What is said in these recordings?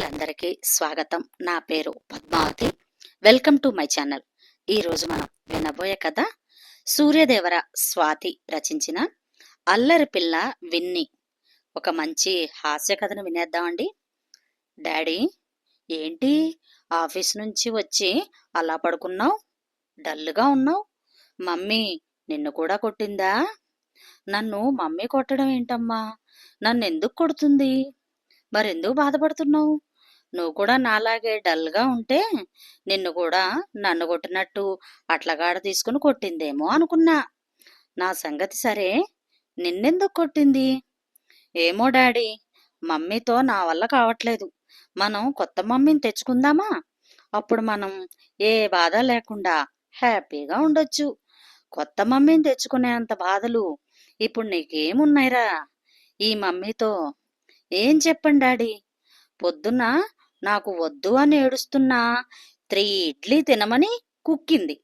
పిల్లలందరికీ స్వాగతం. నా పేరు Padmavathi. Welcome to my channel. ఈరోజు మనం వినబోయే కథ సూర్యదేవర స్వాతి రచించిన అల్లరి పిల్ల విన్ని. ఒక మంచి హాస్య కథను వినేద్దామండి. డాడీ ఏంటి ఆఫీస్ నుంచి వచ్చి అలా పడుకున్నావు? డల్గా ఉన్నావు? మమ్మీ నిన్ను కూడా కొట్టిందా? నన్ను మమ్మీ కొట్టడం ఏంటమ్మా? నన్ను ఎందుకు కొడుతుంది? మరెందుకు బాధపడుతున్నావు? నువ్వు కూడా నాలాగే డల్గా ఉంటే నిన్ను కూడా నన్ను కొట్టినట్టు అట్లగాడ తీసుకుని కొట్టిందేమో అనుకున్నా. నా సంగతి సరే నిన్నెందుకు కొట్టింది? ఏమో డాడీ మమ్మీతో నా వల్ల కావట్లేదు. మనం కొత్త మమ్మీని తెచ్చుకుందామా? అప్పుడు మనం ఏ బాధ లేకుండా హ్యాపీగా ఉండొచ్చు. కొత్త మమ్మీని తెచ్చుకునేంత బాధలు ఇప్పుడు నీకేమున్నాయిరా? ఈ మమ్మీతో ఏం చెప్పండి డాడీ? పొద్దున్న నాకు వద్దు అని ఏడుస్తున్నా త్రీ ఇడ్లీ తినమని కుక్కింది.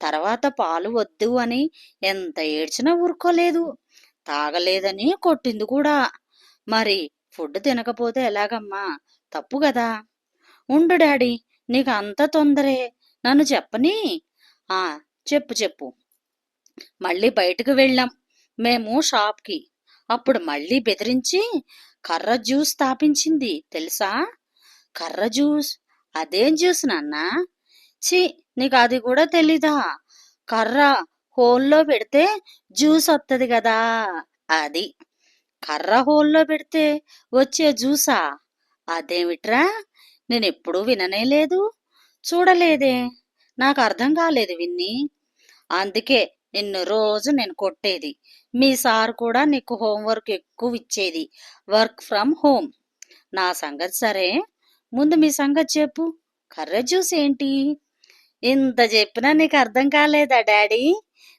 తర్వాత పాలు వద్దు అని ఎంత ఏడ్చినా ఊరుకోలేదు. తాగలేదని కొట్టింది కూడా. మరి ఫుడ్ తినకపోతే ఎలాగమ్మా? తప్పు కదా. ఉండు డాడీ నీకు అంత తొందరే. నన్ను చెప్పని? ఆ చెప్పు చెప్పు. మళ్ళీ బయటకు వెళ్ళాం. మేము షాప్కి. అప్పుడు మళ్ళీ బెదిరించి కర్ర జ్యూస్ స్థాపించింది తెలుసా? కర్ర జ్యూస్? అదేం జ్యూస్ నాన్న? ఛీ నీకు అది కూడా తెలీదా? కర్ర హోల్లో పెడితే జ్యూస్ వస్తుంది కదా? అది. కర్ర హోల్లో పెడితే వచ్చే జ్యూసా? అదేమిట్రా? నేను ఎప్పుడూ విననే లేదు. చూడలేదే. నాకు అర్థం కాలేదు విన్ని. అందుకే నిన్ను రోజు నేను కొట్టేది. మీ సార్ కూడా నీకు హోంవర్క్ ఎక్కువ ఇచ్చేది. Work from home. నా సంగతి సరే? ముందు మీ సంగతి చెప్పు. కర్ర జ్యూస్ ఏంటి? ఇంత చెప్పినా నీకు అర్థం కాలేదా డాడీ?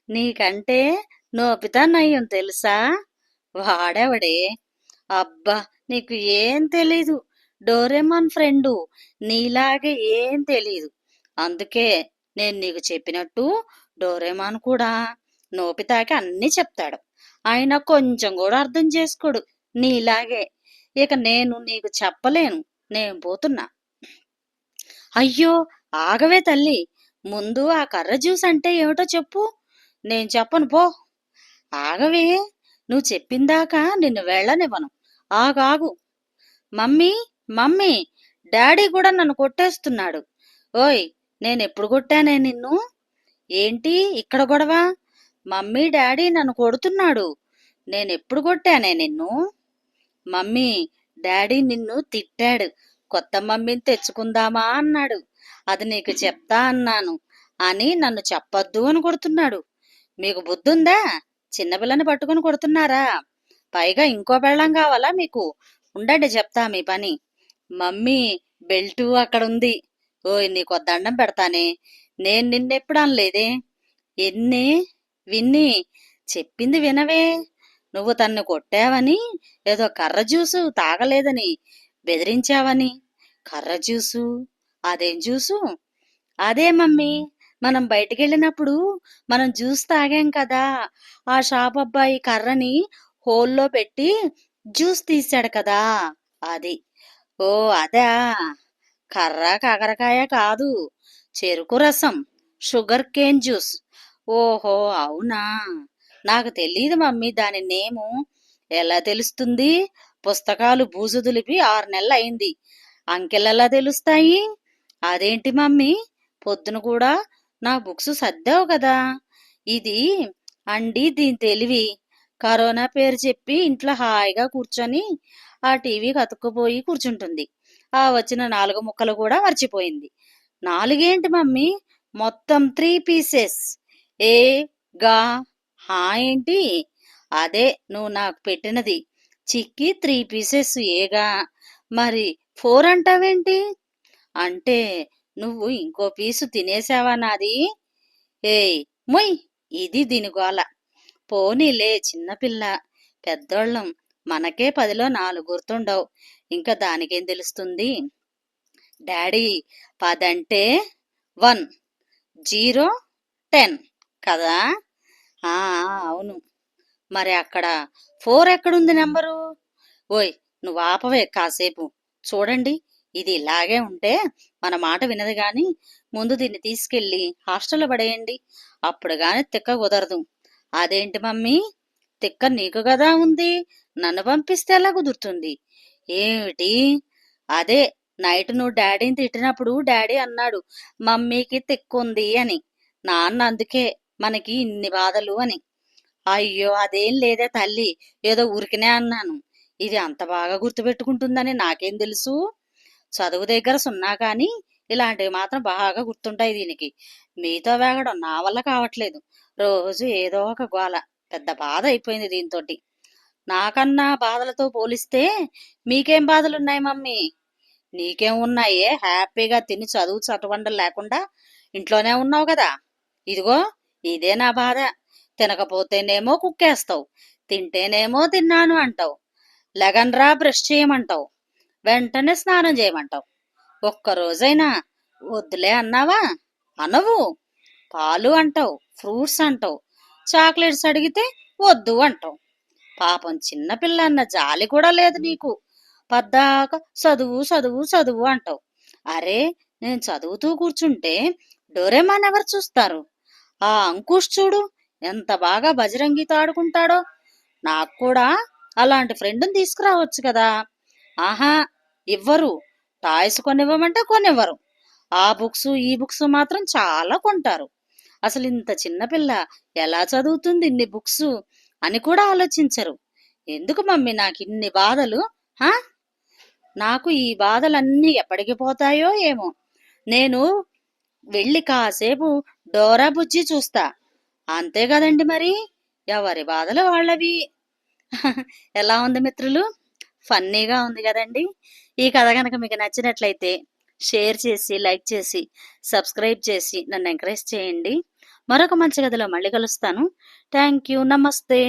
నీకంటే నోపితా నయ్యం తెలుసా? వాడెవడే? అబ్బా నీకు ఏం తెలీదు. డోరేమాన్ ఫ్రెండు నీలాగే ఏం తెలీదు. అందుకే నేను నీకు చెప్పినట్టు డోరేమాన్ కూడా నోపితాకి అన్నీ చెప్తాడు. ఆయన కొంచెం కూడా అర్థం చేసుకోడు. నీలాగే. ఇక నేను నీకు చెప్పలేను. నేను పోతున్నా. అయ్యో ఆగవే తల్లి. ముందు ఆ కర్ర జ్యూస్ అంటే ఏమిటో చెప్పు. నేను చెప్పను పో. ఆగవే నువ్వు చెప్పిందాకా నిన్ను వెళ్ళనివ్వను. ఆగాగు మమ్మీ మమ్మీ డాడీ కూడా నన్ను కొట్టేస్తున్నాడు. ఓయ్ నేను ఎప్పుడు కొట్టానే నిన్ను? ఏంటి ఇక్కడ గొడవ? మమ్మీ డాడీ నన్ను కొడుతున్నాడు. నేను ఎప్పుడు కొట్టానే నిన్ను? మమ్మీ డాడీ నిన్ను తిట్టాడు. కొత్త మమ్మీని తెచ్చుకుందామా అన్నాడు. అది నీకు చెప్తా అన్నాను. అని నన్ను చెప్పొద్దు అని కొడుతున్నాడు. మీకు బుద్ధుందా? చిన్నపిల్లని పట్టుకుని కొడుతున్నారా? పైగా ఇంకో బెళ్ళం కావాలా మీకు? ఉండండి చెప్తా మీ పని. మమ్మీ బెల్టు అక్కడ ఉంది ఓయ్ నీకు దండం పెడతానే. నేను నిన్నెప్పుడు అనలేదే? ఎన్ని? విన్ని చెప్పింది వినవే. నువ్వు తన్ను కొట్టావని ఏదో కర్ర జ్యూసు తాగలేదని బెదిరించావని. కర్ర జ్యూసు? అదేం జ్యూసు? అదే మమ్మీ మనం బయటికి వెళ్ళినప్పుడు మనం జ్యూస్ తాగాం కదా. ఆ షాప్ అబ్బాయి కర్రని హోల్లో పెట్టి జ్యూస్ తీశాడు కదా. అది. ఓ అదా. కర్ర కాకరకాయ కాదు. చెరుకు రసం. Sugar cane juice. ఓహో అవునా? నాకు తెలియదు మమ్మీ దాని నేము ఎలా తెలుస్తుంది? పుస్తకాలు బూజు దులిపి ఆరు నెలలు అయింది. అంకెలెలా తెలుస్తాయి? అదేంటి మమ్మీ? పొద్దున కూడా నా బుక్స్ సర్దావు కదా. ఇది అండి దీని తెలివి. కరోనా పేరు చెప్పి ఇంట్లో హాయిగా కూర్చొని ఆ టీవీకి అతుక్కుపోయి కూర్చుంటుంది. ఆ వచ్చిన నాలుగు ముక్కలు కూడా మర్చిపోయింది. నాలుగేంటి మమ్మీ? మొత్తం త్రీ పీసెస్. ఏ గా హా ఏంటి? అదే నువ్వు నాకు పెట్టినది. చిక్కి త్రీ పీసెస్ ఏగా. మరి ఫోర్ అంటావేంటి? అంటే నువ్వు ఇంకో పీసు తినేసావా నాది? ఏయ్ మొయ్ ఇది దీని గోల. పోనీలే చిన్నపిల్ల పెద్దోళ్ళం మనకే పదిలో నాలుగు గుర్తుండవు. ఇంకా దానికేం తెలుస్తుంది? డాడీ పదంటే వన్ జీరో టెన్ కదా? అవును. మరి అక్కడ ఫోర్ ఎక్కడుంది నెంబరు? ఓయ్ నువ్వు ఆపవే కాసేపు. చూడండి ఇది ఇలాగే ఉంటే మన మాట వినదు గాని ముందు దీన్ని తీసుకెళ్ళి హాస్టల్లో పడేయండి. అప్పుడు గాని తిక్క కుదరదు. అదేంటి మమ్మీ? తిక్క నీకు కదా ఉంది. నన్ను పంపిస్తే ఎలా కుదురుతుంది? ఏమిటి? అదే నైట్ నువ్వు డాడీని తిట్టినప్పుడు డాడీ అన్నాడు మమ్మీకి తిక్కుంది అని. నాన్న అందుకే మనకి ఇన్ని బాధలు అని. అయ్యో అదేం లేదే తల్లి ఏదో ఊరికినే అన్నాను. ఇది అంత బాగా గుర్తుపెట్టుకుంటుందని నాకేం తెలుసు? చదువు దగ్గర సున్నా కానీ ఇలాంటివి మాత్రం బాగా గుర్తుంటాయి దీనికి. మీతో వేగడం నా వల్ల కావట్లేదు. రోజు ఏదో ఒక గోల. పెద్ద బాధ అయిపోయింది దీంతో నాకన్నా బాధలతో పోలిస్తే మీకేం బాధలున్నాయి మమ్మీ? నీకేం ఉన్నాయే? హ్యాపీగా తిని చదువు చదవండం లేకుండా ఇంట్లోనే ఉన్నావు కదా. ఇదిగో ఇదే నా బాధ. తినకపోతేనేమో కుక్కేస్తావు. తింటేనేమో తిన్నాను అంటావు. లెగన్రా బ్రష్ చేయమంటావు. వెంటనే స్నానం చేయమంటావు. ఒక్క రోజైనా వద్దులే అన్నావా? అనవు. పాలు అంటావు ఫ్రూట్స్ అంటావు. చాక్లెట్స్ అడిగితే వద్దు అంటావు. పాపం చిన్నపిల్ల అన్న జాలి కూడా లేదు నీకు. పద్దాక చదువు చదువు చదువు అంటావు. అరే నేను చదువుతూ కూర్చుంటే డోరేమాన్ ఎవరు చూస్తారు? ఆ అంకుష్ చూడు ఎంత బాగా బజరంగితో ఆడుకుంటాడో. నాకు కూడా అలాంటి ఫ్రెండ్ని తీసుకురావచ్చు కదా. ఆహా ఇవ్వరు. టాయ్స్ కొనివ్వమంటే కొనివ్వరు. ఆ బుక్స్ ఈ బుక్స్ మాత్రం చాలా కొంటారు. అసలు ఇంత చిన్నపిల్ల ఎలా చదువుతుంది ఇన్ని బుక్స్ అని కూడా ఆలోచించరు. ఎందుకు మమ్మీ నాకు ఇన్ని బాధలు హా? నాకు ఈ బాధలన్నీ ఎప్పటికి పోతాయో ఏమో. నేను వెళ్ళి కాసేపు డోరా బుజ్జి చూస్తా. అంతే కదండి మరి? ఎవరి బాధలు వాళ్ళవి? ఎలా ఉంది మిత్రులు? ఫన్నీగా ఉంది కదండి. ఈ కథ కనుక మీకు నచ్చినట్లయితే షేర్ చేసి లైక్ చేసి సబ్స్క్రైబ్ చేసి నన్ను ఎంకరేజ్ చేయండి. మరొక మంచి కథలో మళ్ళీ కలుస్తాను. Thank you. నమస్తే.